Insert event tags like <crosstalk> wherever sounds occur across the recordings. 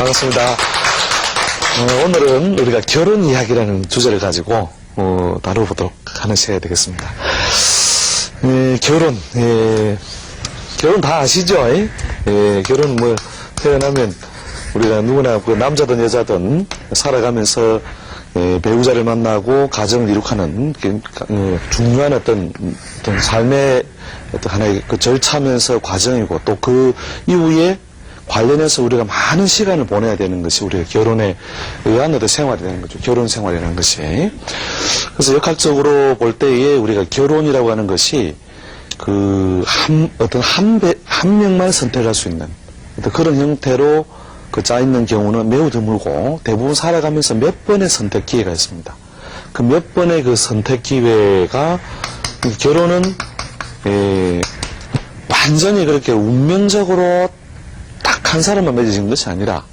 반갑습니다. 어, 오늘은 우리가 결혼 이야기라는 주제를 가지고 어, 다뤄보도록 시간이 되겠습니다. 예, 결혼, 예, 결혼 다 아시죠? 예, 예, 결혼 뭐 태어나면 우리가 누구나 그 남자든 여자든 살아가면서 예, 배우자를 만나고 가정을 이룩하는 그, 어, 중요한 어떤, 어떤 삶의 어떤 하나의 그 절차면서 과정이고 또 그 이후에 관련해서 우리가 많은 시간을 보내야 되는 것이 우리가 결혼에 의한 어떤 생활이 되는 거죠. 결혼 생활이라는 것이. 그래서 역학적으로 볼 때에 우리가 결혼이라고 하는 것이 그 한, 어떤 한, 배, 한 명만 선택할 수 있는 어떤 그런 형태로 그 짜 있는 경우는 매우 드물고 대부분 살아가면서 몇 번의 선택 기회가 있습니다. 그 몇 번의 그 선택 기회가 이 결혼은 에, 완전히 그렇게 운명적으로 딱 한 사람만 맺어진 것이 아니라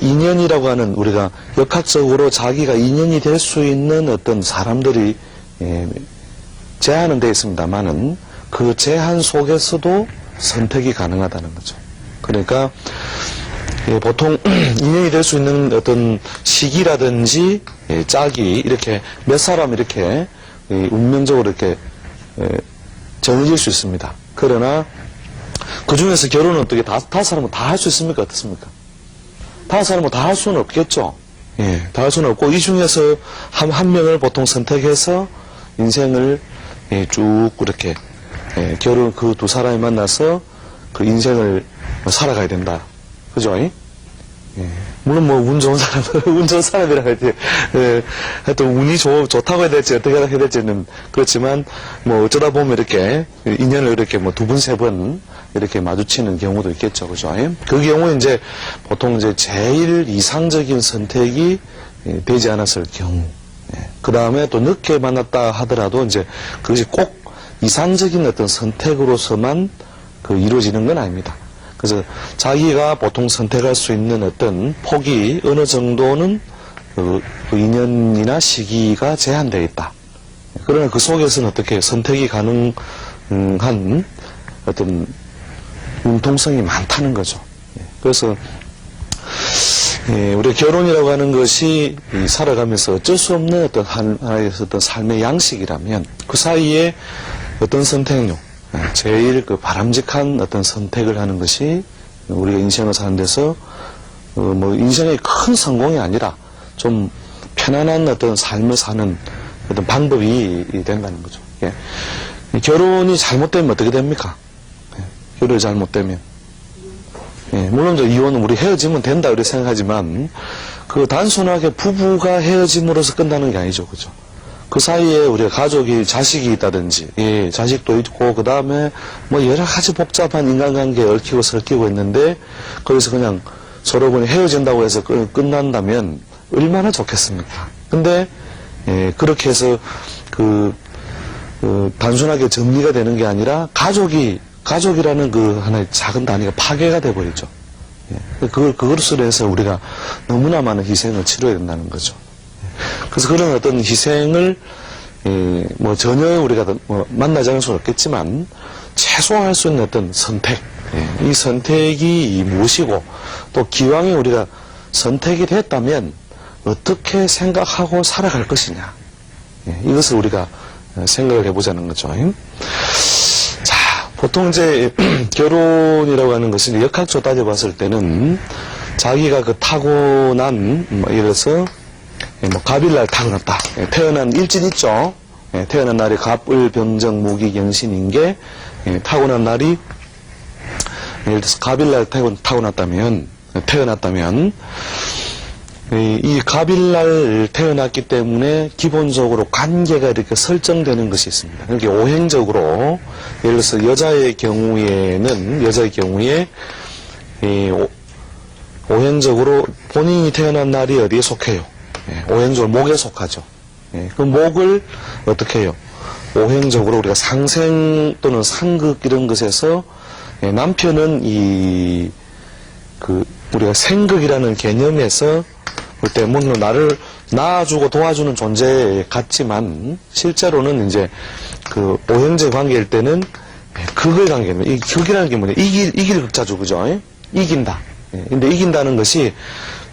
인연이라고 하는 우리가 역학적으로 자기가 인연이 될 수 있는 어떤 사람들이 예, 제한은 되어 있습니다만은 그 제한 속에서도 선택이 가능하다는 거죠. 그러니까 예, 보통 <clears throat> 인연이 될 수 있는 어떤 시기라든지 예, 짝이 이렇게 몇 사람 이렇게 이 운명적으로 이렇게 예, 정해질 수 있습니다. 그러나 그 중에서 결혼은 어떻게 다, 다섯 사람은 다 할 수 있습니까? 어떻습니까? 다섯 사람은 다 할 수는 없겠죠? 예, 다 할 수는 없고, 이 중에서 한, 한 명을 보통 선택해서 인생을 예, 쭉 이렇게, 예, 결혼 그 두 사람이 만나서 그 인생을 살아가야 된다. 그죠? 예? 물론 뭐 운 좋은 사람, <laughs> 운 좋은 사람이라 할때 예, 하여튼 운이 좋, 좋다고 해야 될지 어떻게 해야 될지는 그렇지만 뭐 어쩌다 보면 이렇게 인연을 이렇게 뭐 두 번, 세 번 이렇게 마주치는 경우도 있겠죠. 그죠? 예? 그 경우에 이제 보통 이제 제일 이상적인 선택이 예, 되지 않았을 경우. 그 다음에 또 늦게 만났다 하더라도 이제 그것이 꼭 이상적인 어떤 선택으로서만 그 이루어지는 건 아닙니다. 그래서 자기가 보통 선택할 수 있는 어떤 폭이 어느 정도는 그, 그 인연이나 시기가 제한되어 있다. 그러나 그 속에서는 어떻게 선택이 가능한 어떤 융통성이 많다는 거죠. 예, 그래서 예, 우리 결혼이라고 하는 것이 이 살아가면서 어쩔 수 없는 어떤 한- 하나의 어떤 삶의 양식이라면 그 사이에 어떤 선택력, 예, 제일 그 바람직한 어떤 선택을 하는 것이 우리가 인생을 사는 데서 어, 뭐 인생의 큰 성공이 아니라 좀 편안한 어떤 삶을 사는 어떤 방법이 된다는 거죠. 예. 이 결혼이 잘못되면 어떻게 됩니까? 예, 결혼이 잘못되면 예, 물론 저 이혼은 우리 헤어지면 된다 이렇게 생각하지만 그 단순하게 부부가 헤어짐으로써 끝나는 게 아니죠, 그죠? 그 사이에 우리가 가족이 자식이 있다든지, 예, 자식도 있고 그 다음에 뭐 여러 가지 복잡한 인간관계에 얽히고 설키고 있는데 거기서 그냥 서로 그냥 헤어진다고 해서 끝- 끝난다면 얼마나 좋겠습니까? 근데 예, 그렇게 해서 그 그 단순하게 정리가 되는 게 아니라 가족이 가족이라는 그 하나의 작은 단위가 파괴가 돼 버리죠. 예. 그걸 그것으로 해서 우리가 너무나 많은 희생을 치러야 된다는 거죠. 예. 그래서 그런 어떤 희생을 예, 뭐 전혀 우리가 뭐 만나지 않을 수는 없겠지만 최소화할 수 있는 어떤 선택 예, 이 선택이 무엇이고 또 기왕에 우리가 선택이 됐다면 어떻게 생각하고 살아갈 것이냐 예, 이것을 우리가 어, 생각을 해보자는 거죠. 자, 보통 이제 <clears throat> 결혼이라고 하는 것은 역학적으로 따져봤을 때는 자기가 그 타고난, 뭐 예를 들어서 예, 뭐 갑일날 타고났다. 예, 태어난 일진 있죠. 예, 태어난 날이 갑을 병정 무기 경신인 게 예, 타고난 날이 예를 들어서 갑일날 타고, 타고났다면 태어났다면 이, 이 갑일날 태어났기 때문에 기본적으로 관계가 이렇게 설정되는 것이 있습니다. 그러니까 오행적으로 예를 들어서 여자의 경우에는 여자의 경우에 오행적으로 본인이 태어난 날이 어디에 속해요? 예, 오행적으로 목에 속하죠. 예, 그 목을 어떻게 해요? 오행적으로 우리가 상생 또는 상극 이런 것에서 예, 남편은 이 그 우리가 생극이라는 개념에서 볼때 물론 나를 낳아주고 도와주는 존재 같지만 실제로는 이제 그 오형제 관계일 때는 극의 관계입니다. 이 극이라는 게 뭐냐? 이길 이길 극자죠, 그죠? 이긴다. 예, 근데 이긴다는 것이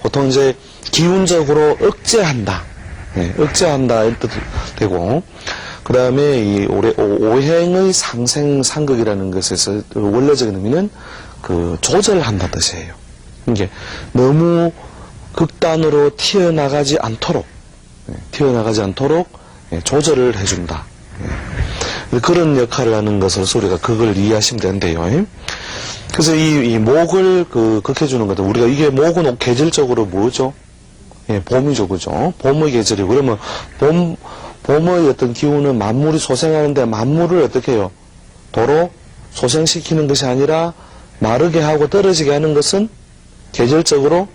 보통 이제 기운적으로 억제한다. 예, 억제한다. 이 뜻 되고, 그 다음에 이 올해 오- 오행의 상생, 상극이라는 것에서 원래적인 의미는 그 조절한다 뜻이에요. 이게 너무 극단으로 튀어나가지 않도록, 예, 튀어나가지 않도록 예, 조절을 해준다. 예. 그런 역할을 하는 것을 우리가 그걸 이해하시면 되는데요. 그래서 이, 이 목을 그 극해주는 거다. 우리가 이게 목은 계절적으로 뭐죠? 예, 봄이죠, 그죠? 봄의 계절이고 그러면 봄 봄의 어떤 기운은 만물이 소생하는데 만물을 어떻게 해요? 도로 소생시키는 것이 아니라 마르게 하고 떨어지게 하는 것은 계절적으로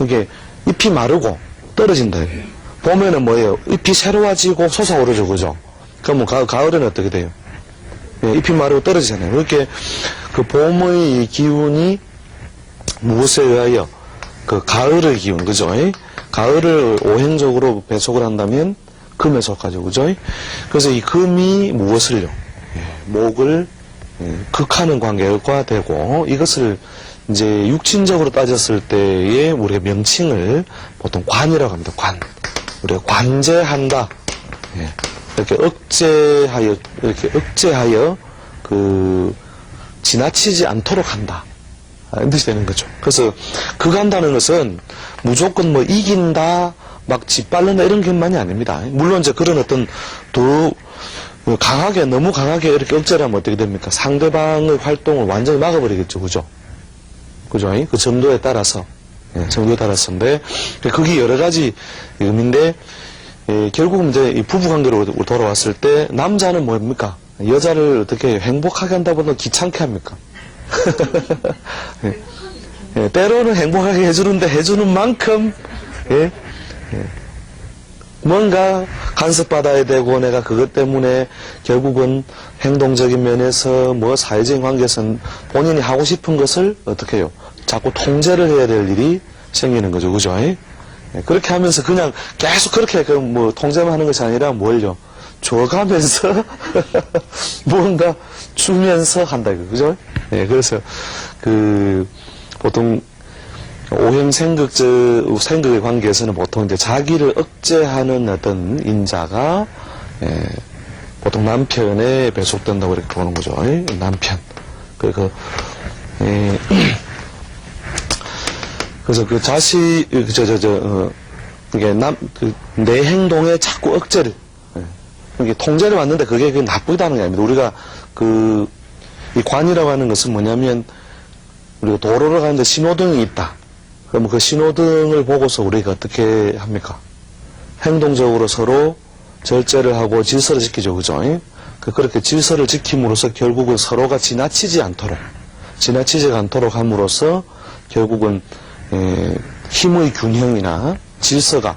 이게 ip이 마르고 떨어진다. 봄에는 뭐예요? 잎이 새로워지고 솟아오르죠, 그죠? 그러면 가, 가을에는 어떻게 돼요? 예, 잎이 마르고 떨어지잖아요. 이렇게 그 봄의 이 기운이 무엇에 의하여 그 가을의 기운, 그죠? 예? 가을을 오행적으로 배속을 한다면 금에 속하죠, 그죠? 그래서 이 금이 무엇을요? 예, 목을 예, 극하는 관계가 되고 이것을 이제 육신적으로 따졌을 때의 우리가 명칭을 보통 관이라고 합니다. 관. 우리가 관제한다. 예, 이렇게 억제하여 이렇게 억제하여 그 지나치지 않도록 한다. 아, 이런 뜻이 되는 거죠. 그래서 그간다는 것은 무조건 뭐 이긴다, 막 짓밟는다 이런 것만이 아닙니다. 물론 이제 그런 어떤 더 강하게 너무 강하게 이렇게 억제를 하면 어떻게 됩니까? 상대방의 활동을 완전히 막아버리겠죠, 그죠? 그죠? 그 정도에 따라서 예, 정도에 따라서인데 그게 여러 가지 의미인데 예, 결국은 이제 이 부부 관계로 돌아왔을 때 남자는 뭡니까? 여자를 어떻게 행복하게 한다보다 귀찮게 합니까? <laughs> 예. 예, 때로는 행복하게 해주는데 해주는 만큼 예? 예. 뭔가 간섭받아야 되고 내가 그것 때문에 결국은 행동적인 면에서 뭐 사회적인 관계에서는 본인이 하고 싶은 것을 어떻게 해요? 자꾸 통제를 해야 될 일이 생기는 거죠. 그죠? 예? 예, 그렇게 하면서 그냥 계속 그렇게 그뭐 통제만 하는 것이 아니라 뭘요? 줘가면서 <laughs> 뭔가 주면서 한다 그죠? 예, 그래서 그 보통 오행생극 생극의 관계에서는 보통 이제 자기를 억제하는 어떤 인자가 예, 보통 남편에 배속된다고 이렇게 보는 거죠. 예, 남편. 그, 그, 예, 그래서 그 자식, 저, 저, 저, 어, 이게 남, 그, 내 행동에 자꾸 억제를, 예. 이게 통제를 받는데 그게 그 나쁘다는 게 아닙니다. 우리가 그, 이 관이라고 하는 것은 뭐냐면, 우리가 도로를 가는데 신호등이 있다. 그러면 그 신호등을 보고서 우리가 어떻게 합니까? 행동적으로 서로 절제를 하고 질서를 지키죠. 그죠? 그- 그렇게 질서를 지킴으로써 결국은 서로가 지나치지 않도록, 지나치지 않도록 함으로써 결국은 에, 힘의 균형이나 질서가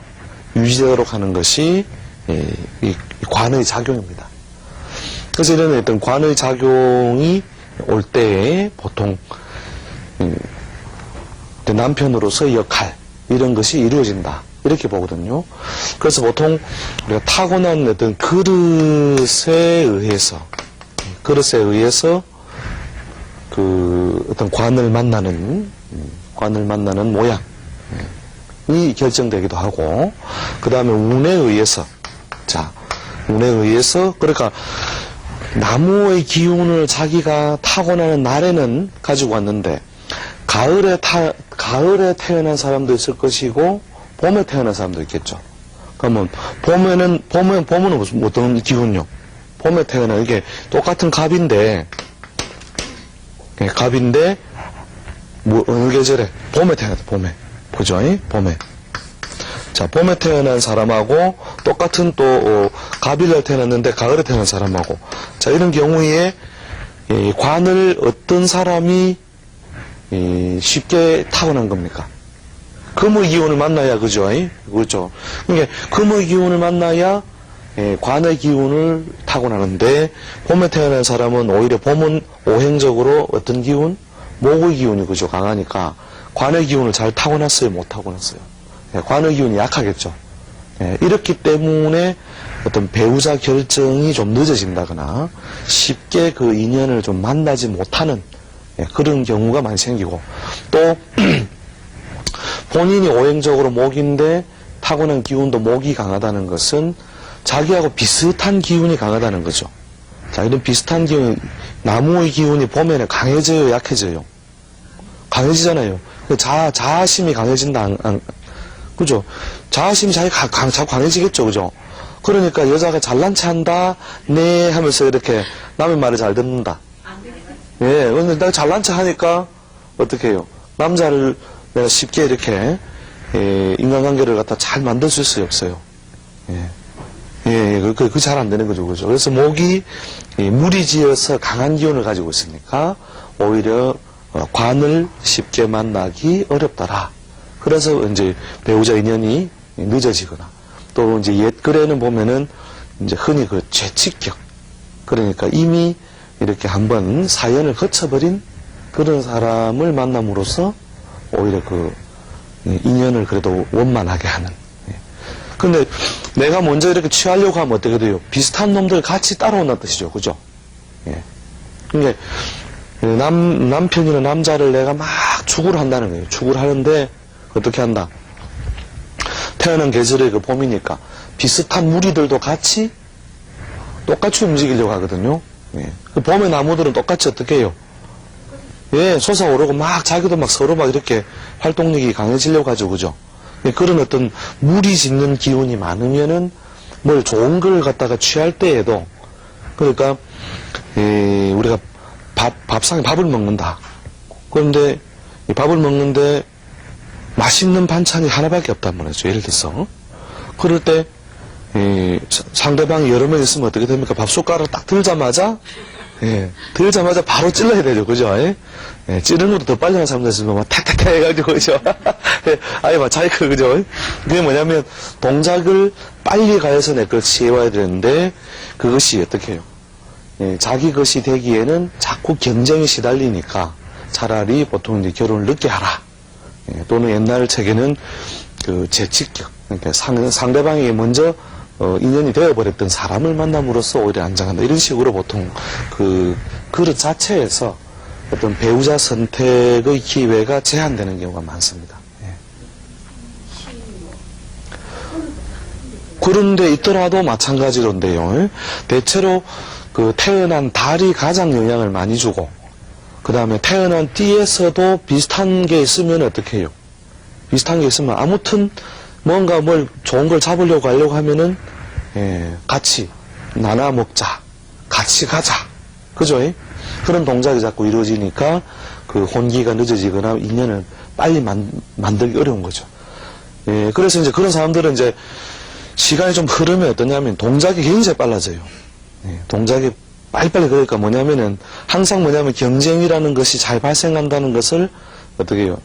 유지되도록 하는 것이 에, 이, 이 관의 작용입니다. 그래서 이런 어떤 관의 작용이 올 때에 보통 음, 남편으로서의 역할 이런 것이 이루어진다 이렇게 보거든요. 그래서 보통 우리가 타고난 어떤 그릇에 의해서 그릇에 의해서 그 어떤 관을 만나는 음, 관을 만나는 모양이 결정되기도 하고 그 다음에 운에 의해서 자 운에 의해서 그러니까 나무의 기운을 자기가 타고나는 날에는 가지고 왔는데 가을에 타 가을에 태어난 사람도 있을 것이고 봄에 태어난 사람도 있겠죠. 그러면 봄에는 봄에 봄은 어떤 기운요? 봄에 태어난 이게 똑같은 갑인데 예, 갑인데 뭐 어느 계절에 봄에 태어났다 봄에 그죠? 이? 봄에 자 봄에 태어난 사람하고 똑같은 또 어, 갑일날 태어났는데 가을에 태어난 사람하고 자 이런 경우에 이 관을 어떤 사람이 이 쉽게 타고난 겁니까? 금의 기운을 만나야 그죠? 이? 그렇죠. 그러니까 금의 기운을 만나야 예, 관의 기운을 타고나는데 봄에 태어난 사람은 오히려 봄은 오행적으로 어떤 기운? 목의 기운이 그죠? 강하니까 관의 기운을 잘 타고났어요? 못 타고났어요? 예, 관의 기운이 약하겠죠. 예, 이렇기 때문에 어떤 배우자 결정이 좀 늦어진다거나 쉽게 그 인연을 좀 만나지 못하는 예, 그런 경우가 많이 생기고 또 <clears throat> 본인이 오행적으로 목인데 타고난 기운도 목이 강하다는 것은 자기하고 비슷한 기운이 강하다는 거죠. 자, 이런 비슷한 기운, 나무의 기운이 봄에는 강해져요, 약해져요? 강해지잖아요. 그 자, 자아심이 강해진다, 안, 안, 그죠? 자아심이 자기 가, 강, 자꾸 강해지겠죠, 그죠? 그러니까 여자가 잘난 체 한다, 네, 하면서 이렇게 남의 말을 잘 듣는다. 예, 근데 내가 잘난 체 하니까 어떻게 해요? 남자를 내가 쉽게 이렇게, 예, 인간관계를 갖다 잘 만들 수 없어요. 예. 예, 그, 그, 그 잘 안 되는 거죠, 그죠? 그래서 목이 이 물이 지어서 강한 기운을 가지고 있으니까 오히려 어, 관을 쉽게 만나기 어렵더라. 그래서 이제 배우자 인연이 늦어지거나 또 이제 옛 글에는 보면은 이제 흔히 그 죄칙격 그러니까 이미 이렇게 한번 사연을 거쳐버린 그런 사람을 만남으로써 오히려 그 인연을 그래도 원만하게 하는 예. 근데 내가 먼저 이렇게 취하려고 하면 어떻게 돼요? 비슷한 놈들 같이 따라온다는 뜻이죠. 그죠? 예. 그러니까 남, 남편이나 남자를 내가 막 추구를 한다는 거예요. 추구를 하는데 어떻게 한다? 태어난 계절의 그 봄이니까 비슷한 무리들도 같이 똑같이 움직이려고 하거든요. 예. 그 봄의 나무들은 똑같이 어떻게 해요? 예, 솟아오르고 막 자기도 막 서로 막 이렇게 활동력이 강해지려고 하죠. 그죠? 예, 그런 어떤 무리 짓는 기운이 많으면은 뭘 좋은 걸 갖다가 취할 때에도 그러니까 예, 우리가 밥 밥상에 밥을 먹는다. 그런데 이 밥을 먹는데 맛있는 반찬이 하나밖에 없단 말이죠. 예를 들어서 그럴 때 예, 사- 상대방이 여러 명 있으면 어떻게 됩니까? 밥 숟가락을 딱 들자마자 예, 들자마자 바로 찔러야 되죠. 그죠? 예? 예, 찌르는 것도 더 빨리 하는 사람들 있으면 막 탁탁탁 해가지고, 그죠? <laughs> 예, 아예 막 자기가, 그죠? 그게 뭐냐면, 동작을 빨리 가해서 내걸 취해와야 되는데, 그것이 어떻게 해요? 예, 자기 것이 되기에는 자꾸 경쟁에 시달리니까 차라리 보통 이제 결혼을 늦게 하라. 예, 또는 옛날 책에는 그 재직격, 그러니까 상, 상대방이 먼저 어, 인연이 되어버렸던 사람을 만남으로써 오히려 안정한다. 이런 식으로 보통 그 그릇 자체에서 어떤 배우자 선택의 기회가 제한되는 경우가 많습니다. 예. 그런데 있더라도 마찬가지로인데요. 대체로 그 태어난 달이 가장 영향을 많이 주고, 그 다음에 태어난 띠에서도 비슷한 게 있으면 어떻게 해요? 비슷한 게 있으면 아무튼 뭔가 뭘 좋은 걸 잡으려고 하려고 하면은, 예, 같이 나눠 먹자. 같이 가자. 그죠? 예? 그런 동작이 자꾸 이루어지니까 그 혼기가 늦어지거나 인연을 빨리 만, 만들기 어려운 거죠. 예, 그래서 이제 그런 사람들은 이제 시간이 좀 흐르면 어떠냐면 동작이 굉장히 빨라져요. 예, 동작이 빨리빨리 그러니까 뭐냐면은 항상 뭐냐면 경쟁이라는 것이 잘 발생한다는 것을 어떻게 해요?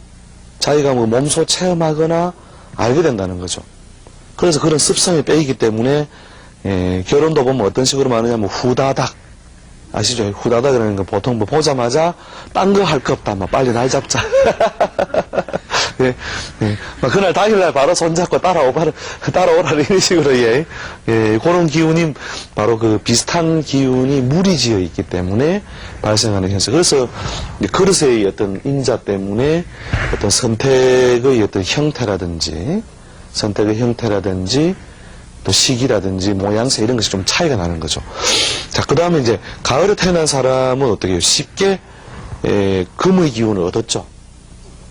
자기가 뭐 몸소 체험하거나 알게 된다는 거죠. 그래서 그런 습성이 빼이기 때문에 예, 결혼도 보면 어떤 식으로 말하냐면 후다닥 아시죠? 후다닥이라는 건 보통 뭐 보자마자 딴 거 할 거 없다. 막 빨리 날 잡자. <laughs> 예, 예. 막 그날 당일날 바로 손잡고 따라오라, 따라오라, 이런 식으로, 예. 예, 그런 기운이 바로 그 비슷한 기운이 무리지어 있기 때문에 발생하는 현상. 그래서 그릇의 어떤 인자 때문에 어떤 선택의 어떤 형태라든지, 선택의 형태라든지, 또 시기라든지 모양새 이런 것이 좀 차이가 나는 거죠. 자, 그 다음에 이제 가을에 태어난 사람은 어떻게 해요? 쉽게 에, 금의 기운을 얻었죠.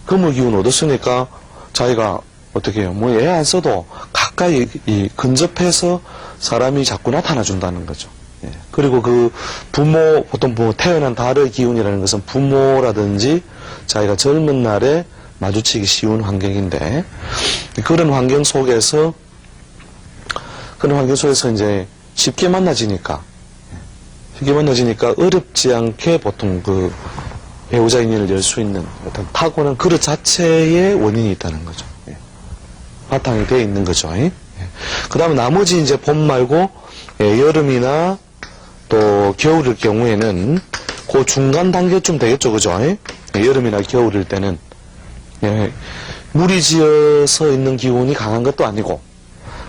금의 기운을 얻었으니까 자기가 어떻게 해요? 뭐 애 안 써도 가까이 이 근접해서 사람이 자꾸 나타나 준다는 거죠. 예. 그리고 그 부모 보통 뭐 태어난 달의 기운이라는 것은 부모라든지 자기가 젊은 날에 마주치기 쉬운 환경인데 그런 환경 속에서 그런 환경 속에서 이제 쉽게 만나지니까 쉽게 만나지니까 어렵지 않게 보통 그 배우자 인연을 열 수 있는 어떤 타고난 그릇 자체의 원인이 있다는 거죠. 예. 바탕이 되어 있는 거죠. 그 다음에 나머지 이제 봄 말고 예, 여름이나 또 겨울일 경우에는 그 중간 단계쯤 되겠죠. 그죠? 예, 여름이나 겨울일 때는 예, 물이 지어서 있는 기운이 강한 것도 아니고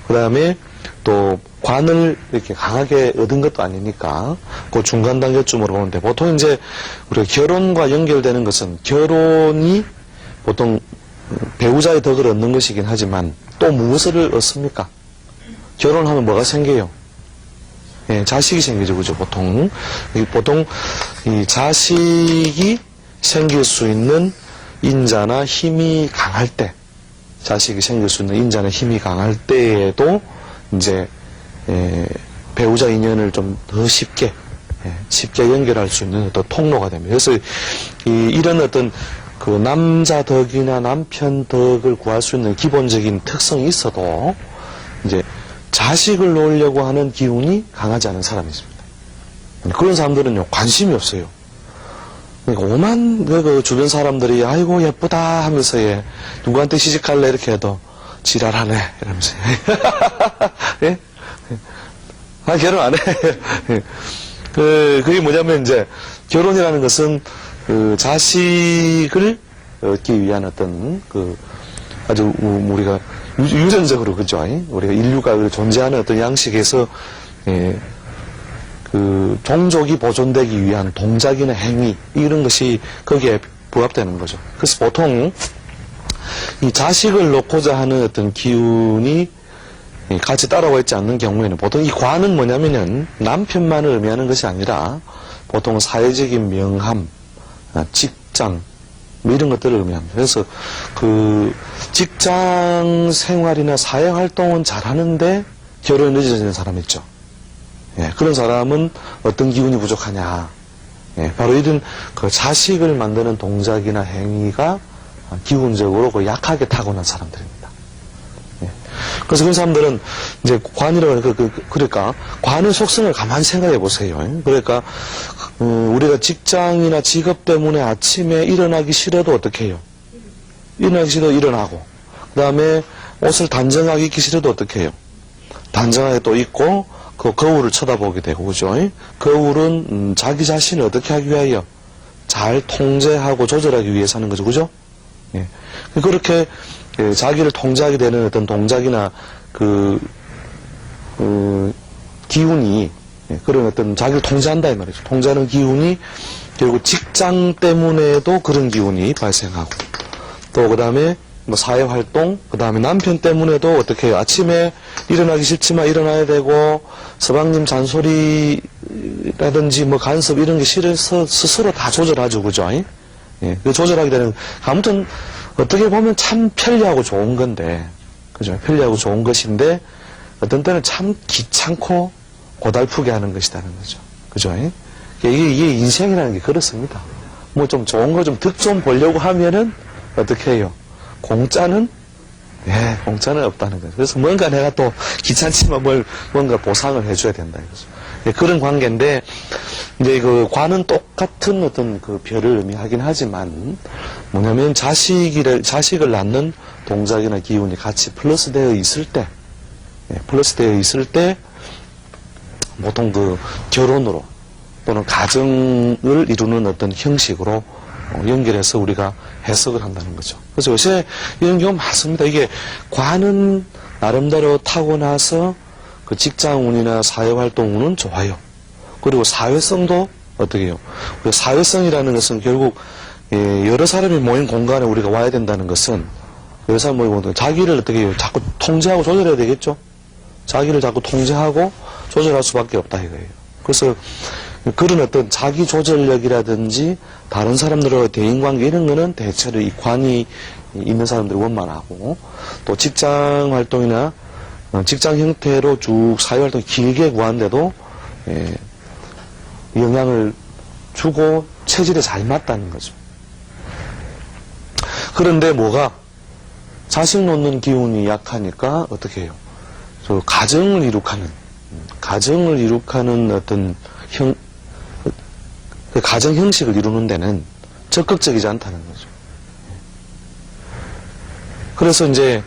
그 다음에 또 관을 이렇게 강하게 얻은 것도 아니니까 그 중간 단계쯤으로 보는데 보통 이제 우리가 결혼과 연결되는 것은 결혼이 보통 배우자의 덕을 얻는 것이긴 하지만 또 무엇을 얻습니까? 결혼하면 뭐가 생겨요? 예, 자식이 생기죠, 그죠, 보통. 이 보통, 이 자식이 생길 수 있는 인자나 힘이 강할 때, 자식이 생길 수 있는 인자나 힘이 강할 때에도, 이제, 예, 배우자 인연을 좀 더 쉽게, 예, 쉽게 연결할 수 있는 어떤 통로가 됩니다. 그래서, 이, 이런 어떤, 그 남자 덕이나 남편 덕을 구할 수 있는 기본적인 특성이 있어도, 이제, 자식을 놓으려고 하는 기운이 강하지 않은 사람이 있습니다. 그런 사람들은요, 관심이 없어요. 그러니까 오만 그, 그 주변 사람들이 아이고 예쁘다 하면서 예, 누구한테 시집갈래 이렇게 해도 지랄하네 이러면서 <laughs> 예? 아 결혼 안 해. 예. <laughs> 그 그게 뭐냐면 이제 결혼이라는 것은 그 자식을 얻기 위한 어떤 그 아주 우- 우리가 유- 유전적으로 그죠? 우리가 인류가 존재하는 어떤 양식에서 예, 그 종족이 보존되기 위한 동작이나 행위 이런 것이 거기에 부합되는 거죠. 그래서 보통 이 자식을 놓고자 하는 어떤 기운이 이 같이 따라와 있지 않는 경우에는 보통 이 관은 뭐냐면은 남편만을 의미하는 것이 아니라 보통 사회적인 명함, 아, 직장 뭐 이런 것들을 의미합니다. 그래서 그 직장 생활이나 사회 활동은 잘하는데 결혼이 늦어지는 사람 있죠. 예, 그런 사람은 어떤 기운이 부족하냐. 예, 바로 이런 그 자식을 만드는 동작이나 행위가 기운적으로 그 약하게 타고난 사람들입니다. 예. 그래서 그런 사람들은 이제 관이라고 그, 그, 그- 그러니까 관의 속성을 가만히 생각해 보세요. 예. 그러니까 어, 우리가 직장이나 직업 때문에 아침에 일어나기 싫어도 어떻게 해요? 일어나기 싫어도 일어나고 그 다음에 옷을 단정하게 입기 싫어도 어떻게 해요? 단정하게 또 입고 그 거울을 쳐다보게 되고 그죠? 거울은 음, 자기 자신을 어떻게 하기 위하여 잘 통제하고 조절하기 위해서 하는 거죠, 그죠? 예. 그렇게 예, 자기를 통제하게 되는 어떤 동작이나 그 어, 기운이 예, 그런 어떤 자기를 통제한다 이 말이죠. 통제하는 기운이 결국 직장 때문에도 그런 기운이 발생하고 또 그다음에 뭐 사회 활동 그다음에 남편 때문에도 어떻게 해요? 아침에 일어나기 싫지만 일어나야 되고 서방님 잔소리라든지 뭐 간섭 이런 게 싫어서 스스로 다 조절하죠, 그죠? 예, 그 조절하게 되는 아무튼 어떻게 보면 참 편리하고 좋은 건데 그죠? 편리하고 좋은 것인데 어떤 때는 참 귀찮고 고달프게 하는 것이라는 거죠. 그죠? 예? 이게, 이게 인생이라는 게 그렇습니다. 뭐 좀 좋은 거 좀 득좀 보려고 하면은 어떻게 해요? 공짜는 예, 공짜는 없다는 거죠. 그래서 뭔가 내가 또 귀찮지만 뭘 뭔가 보상을 해줘야 된다 이거죠. 예, 그런 관계인데 이제 그 관은 똑같은 어떤 그 별을 의미하긴 하지만 뭐냐면 자식을 자식을 낳는 동작이나 기운이 같이 플러스되어 있을 때, 예, 플러스되어 있을 때 보통 그 결혼으로 또는 가정을 이루는 어떤 형식으로 어, 연결해서 우리가 해석을 한다는 거죠. 그래서 요새 이런 경우 많습니다. 이게 관은 나름대로 타고 나서 그 직장 운이나 사회 활동 운은 좋아요. 그리고 사회성도 어떻게 해요? 사회성이라는 것은 결국 예, 여러 사람이 모인 공간에 우리가 와야 된다는 것은 여러 사람 모이고 있는 자기를 어떻게 해요? 자꾸 통제하고 조절해야 되겠죠? 자기를 자꾸 통제하고 조절할 수밖에 없다 이거예요. 그래서 그런 어떤 자기 조절력이라든지 다른 사람들과의 대인관계 이런 거는 대체로 이 관이 있는 사람들이 원만하고 또 직장 활동이나 어, 직장 형태로 쭉 사회 활동 길게 구한데도 예, 영향을 주고 체질에 잘 맞다는 거죠. 그런데 뭐가 자식 놓는 기운이 약하니까 어떻게 해요? 저 가정을 이룩하는 음, 가정을 이룩하는 어떤 형, 그 가정 형식을 이루는 데는 적극적이지 않다는 거죠. 그래서 이제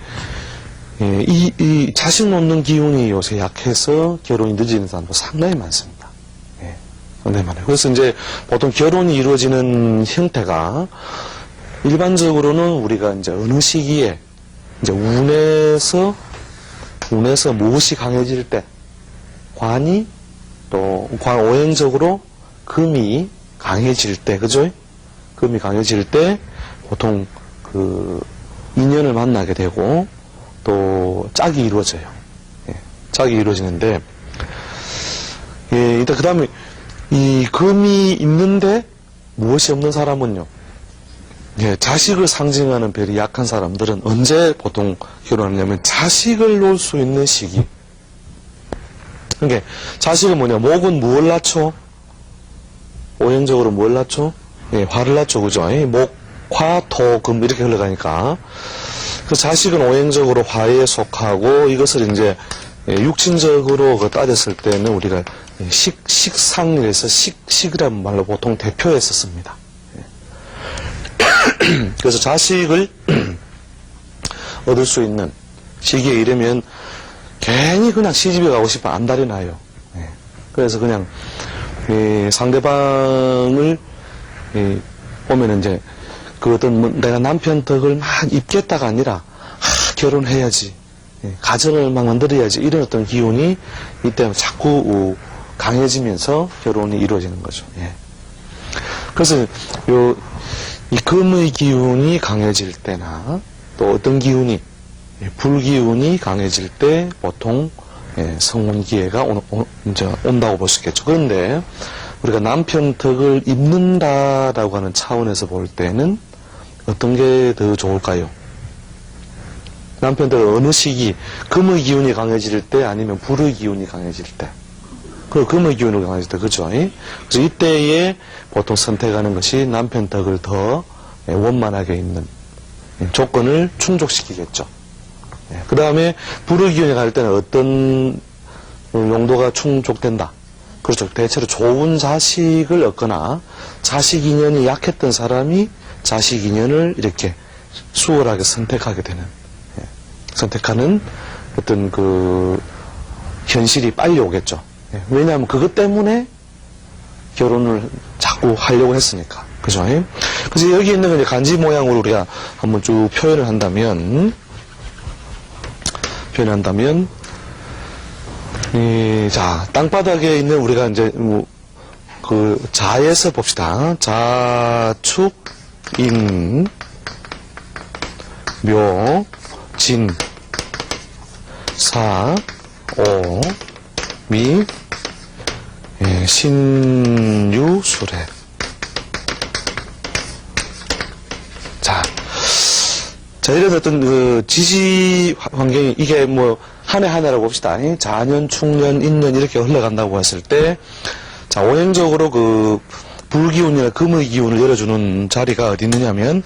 예, 이, 이 자식 놓는 기운이 요새 약해서 결혼이 늦어지는 사람도 상당히 많습니다. 예, 상당히 많아요. 그래서 이제 보통 결혼이 이루어지는 형태가 일반적으로는 우리가 이제 어느 시기에 이제 운에서 운에서 무엇이 강해질 때 관이 또 관 오행적으로 금이 강해질 때, 그죠? 금이 강해질 때 보통 그 인연을 만나게 되고 또 짝이 이루어져요. 예, 짝이 이루어지는데 예, 일단 그 다음에 이 금이 있는데 무엇이 없는 사람은요. 예, 자식을 상징하는 별이 약한 사람들은 언제 보통 결혼하냐면 자식을 놓을 수 있는 시기. 그러니까 자식은 뭐냐? 목은 무엇을 낳죠? 오행적으로 뭘 낳죠? 예, 화를 낳죠, 그죠? 예, 목, 화, 토, 금 이렇게 흘러가니까 그 자식은 오행적으로 화에 속하고 이것을 이제 예, 육신적으로 그 따졌을 때는 우리가 식, 식상에서 식, 식이라는 말로 보통 대표했었습니다. 예. <clears throat> 그래서 자식을 <clears throat> 얻을 수 있는 시기에 이르면 괜히 그냥 시집에 가고 싶어 안달이 나요. 예. 그래서 그냥 이 상대방을 이 보면 이제 그 어떤 뭐 내가 남편 덕을 막 입겠다가 아니라 아, 결혼해야지 예, 가정을 막 만들어야지 이런 어떤 기운이 이때 자꾸 우, 강해지면서 결혼이 이루어지는 거죠. 예. 그래서 요 이 금의 기운이 강해질 때나 또 어떤 기운이 예, 불기운이 강해질 때 보통 예, 성혼 기회가 온, 온, 이제 온다고 볼 수 있겠죠. 그런데 우리가 남편 덕을 입는다라고 하는 차원에서 볼 때는 어떤 게 더 좋을까요? 남편 덕을 어느 시기 금의 기운이 강해질 때 아니면 불의 기운이 강해질 때. 그 금의 기운이 강해질 때 그죠? 예? 그래서 이때에 보통 선택하는 것이 남편 덕을 더 예, 원만하게 입는 예, 조건을 충족시키겠죠. 그 다음에 불의 기운이 갈 때는 어떤 용도가 충족된다. 그렇죠. 대체로 좋은 자식을 얻거나 자식 인연이 약했던 사람이 자식 인연을 이렇게 수월하게 선택하게 되는, 예, 선택하는 어떤 그 현실이 빨리 오겠죠. 예, 왜냐하면 그것 때문에 결혼을 자꾸 하려고 했으니까. 그죠? 예? 그래서 여기 있는 간지 모양으로 우리가 한번 쭉 표현을 한다면, 표현한다면, 이, 자, 땅바닥에 있는 우리가 이제, 뭐, 그, 자에서 봅시다. 자축, 인, 묘, 진, 사, 오, 미, 예, 신 유, 수레. 자, 자, 이런 어떤 그 지시 환경이 이게 뭐 한해한 해라고 봅시다. 이 자년, 충년, 인년 이렇게 흘러간다고 했을 때, 자, 오행적으로 그 불기운이나 금의 기운을 열어주는 자리가 어디 있느냐면